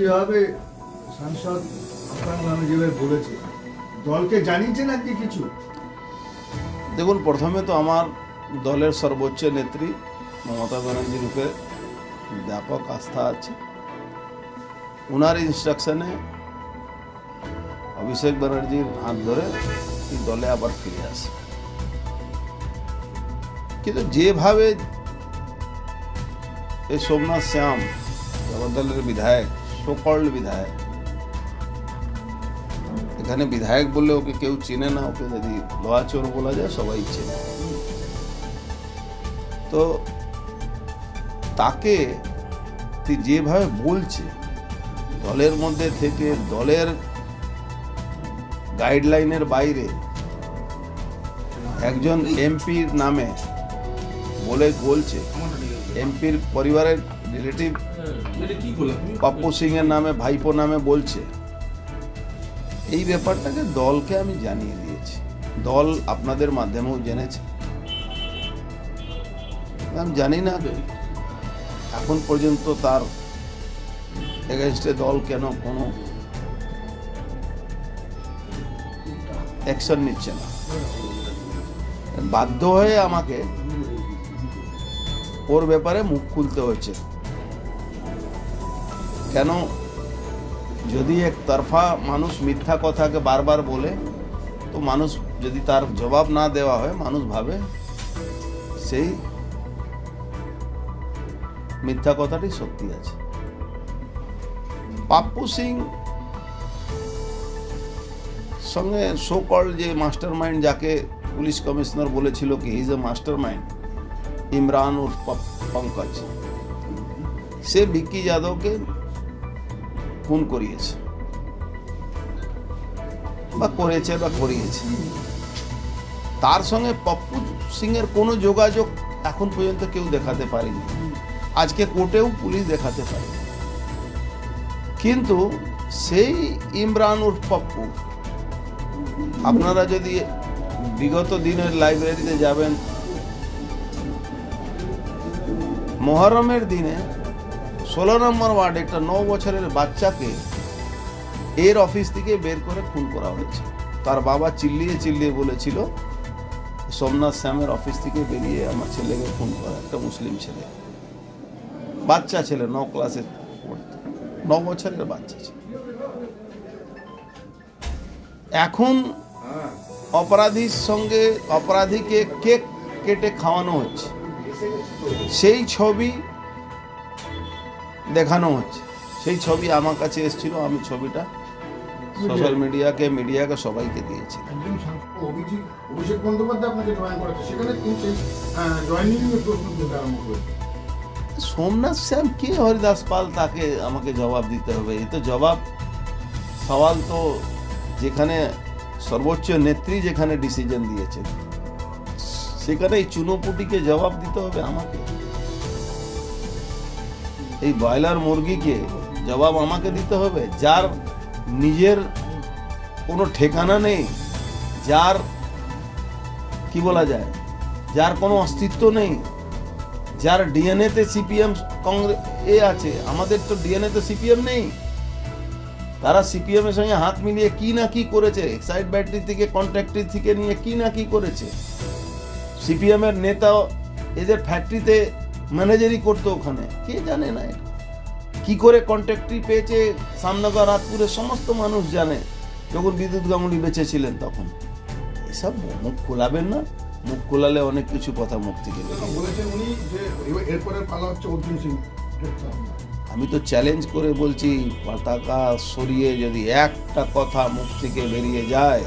যেভাবে সাংসদ আফগান নামে যেভাবে বলেছে, দলকে জানিয়েছেন আজকে কিছু? দেখুন, প্রথমে তো আমার দলের সর্বোচ্চ নেত্রী মমতা ব্যানার্জির উপরে ব্যাপক আস্থা আছে। ওনার ইনস্ট্রাকশনে অভিষেক ব্যানার্জির হাত ধরে দলে আবার ফিরে আসে। কিন্তু যেভাবে এই সোমনাথ শ্যাম জগদ্দলের বিধায়ক সকল বিধায়ক। এখানে বিধায়ক বললে ওকে কেউ চেনে না, ওকে যদি লোহা চোর বলা যায়, সবাই চেনে। তো তাকে যেভাবে বলছে, দলের মধ্যে থেকে, দলের গাইডলাইনের বাইরে, একজন এমপির নামে বলে বলছে, এমপির পরিবারের রিলেটিভ পাপ্পু সিং এর নামে ভাইপো নামে বলছে। এই ব্যাপারটাকে দলকে আমি জানিয়ে দিয়েছি। দল আপনাদের মাধ্যমেও জেনেছে। আমি জানি না এখন পর্যন্ত তার এগেনস্টে দল কেন কোনো অ্যাকশন নিচ্ছে না। বাধ্য হয়ে আমাকে ওর ব্যাপারে মুখ খুলতে হচ্ছে কেন? যদি একতরফা মানুষ মিথ্যা কথাকে বারবার বলে, তো মানুষ যদি তার জবাব না দেওয়া হয়, মানুষ ভাবে সেই মিথ্যা কথাটি সত্যি আছে। পাপ্পু সিং সঙ্গে সো কল যে মাস্টার মাইন্ড যাকে পুলিশ কমিশনার বলেছিল কি is a mastermind Imran উর্ফ পঙ্কজ। সে ভিক্কি যাদবকে খুন করিয়েছে। বা করেছে বা করিয়েছে। তার সঙ্গে পপ্পু সিং এর কোনো যোগাযোগ এখন পর্যন্ত কেউ দেখাতে পারেনি। আজকে কোর্টেও পুলিশ দেখাতে পারে। কিন্তু সেই ইমরান উর্ফ পপ্পু, আপনারা যদি বিগত দিনের লাইব্রেরিতে যাবেন, মহরমের দিনে ষোলো নম্বর ওয়ার্ড একটা ন বছরের বাচ্চাকে এর অফিস থেকে বের করে খুন করা হয়েছে। তার বাবা চিল্লিয়ে চিল্লিয়ে বলেছিল, সোমনাথ শ্যামের অফিস থেকে বেরিয়ে আমার ছেলেকে খুন করা, একটা মুসলিম ছেলে। বাচ্চা ছেলে, ন ক্লাসে পড়তো। ন বছরের বাচ্চা ছেলে। এখন অপরাধীর সঙ্গে অপরাধীকে কেক কেটে খাওয়ানো হচ্ছে। সেই ছবি দেখানো হচ্ছে। সেই ছবি আমার কাছে এসেছিল আমি ছবিটা সোশ্যাল মিডিয়াকে মিডিয়াকে সবাইকে দিয়েছি। অভিষেক বন্দ্যোপাধ্যায় আপনাকে জয়েন করেছে। সেখানে জয়েনিং করেছে। সোমনাথ শ্যাম কে হরিদাস পাল তাকে আমাকে জবাব দিতে হবে? এই তো জবাব সওয়াল তো যেখানে সর্বোচ্চ নেত্রী যেখানে ডিসিশন দিয়েছে সেখানে এই চুনোপুটিকে জবাব দিতে হবে আমাকে? এই ব্রয়লার মুরগিকে জবাব আমাকে দিতে হবে, যার নিজের কোনো ঠিকানা নেই, যার, কি বলা যায়, যার কোনো অস্তিত্ব নেই, যার ডিএনএতে সিপিএম কংগ্রেস এ আছে, আমাদের তো ডিএনএতে সিপিএম নেই। তারা সিপিএম এর সঙ্গে হাত মিলিয়ে কি না কি করেছে, এক্সাইড ব্যাটারি থেকে কন্ট্রাক্টরি থেকে নিয়ে কি না কি করেছে সিপিএম এর নেতা, এদের ফ্যাক্টরিতে ম্যানেজারই করতো ওখানে। কে জানে না এটা। কি করে কন্ট্রাক্টরি পেয়েছে সামনগর রাতপুরের সমস্ত মানুষ জানে। যখন বিদ্যুৎ গাঙ্গুলি বেঁচে ছিলেন তখন। এসব মুখ খোলাবেন না। মুখ খোলালে অনেক কিছু কথা মুখ থেকে। আমি তো চ্যালেঞ্জ করে বলছি পতাকা সরিয়ে যদি একটা কথা মুখ থেকে বেরিয়ে যায়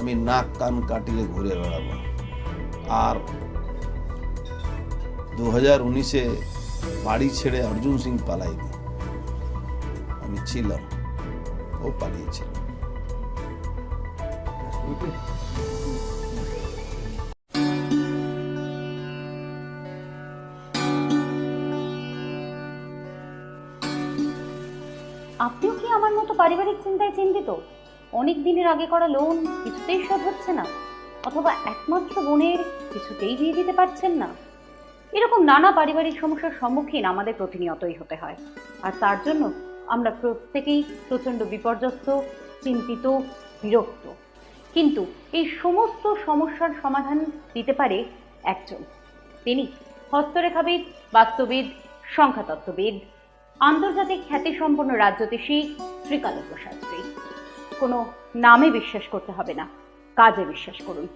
আমি নাক কান কাটিয়ে ঘুরে বেড়াবো। আর দু উনিশে বাড়ি ছেড়ে অর্জুন সিং পালাইনি। আমি ছিলাম, ও পালিয়েছিল। আপনিও কি আমার মতো পারিবারিক চিন্তায় চিন্তিত? অনেক দিনের আগে করা লোন কিছুতেই শোধ হচ্ছে না, অথবা একমাত্র বোনের কিছুতেই দিয়ে দিতে পারছেন না। এরকম নানা পারিবারিক সমস্যার সম্মুখীন আমাদের প্রতিনিয়তই হতে হয়। আর তার জন্য আমরা প্রত্যেকেই প্রচণ্ড বিপর্যস্ত, চিন্তিত, বিরক্ত। কিন্তু এই সমস্ত সমস্যার সমাধান দিতে পারে একজন। তিনি হস্তরেখাবিদ, বাস্তুবিদ, সংখ্যাতত্ত্ববিদ, আন্তর্জাতিক খ্যাতিসম্পন্ন রাজ্যতীষী শ্রীকালজ্ঞ শাস্ত্রী। কোনো নামে বিশ্বাস করতে হবে না, কাজে বিশ্বাস করুন।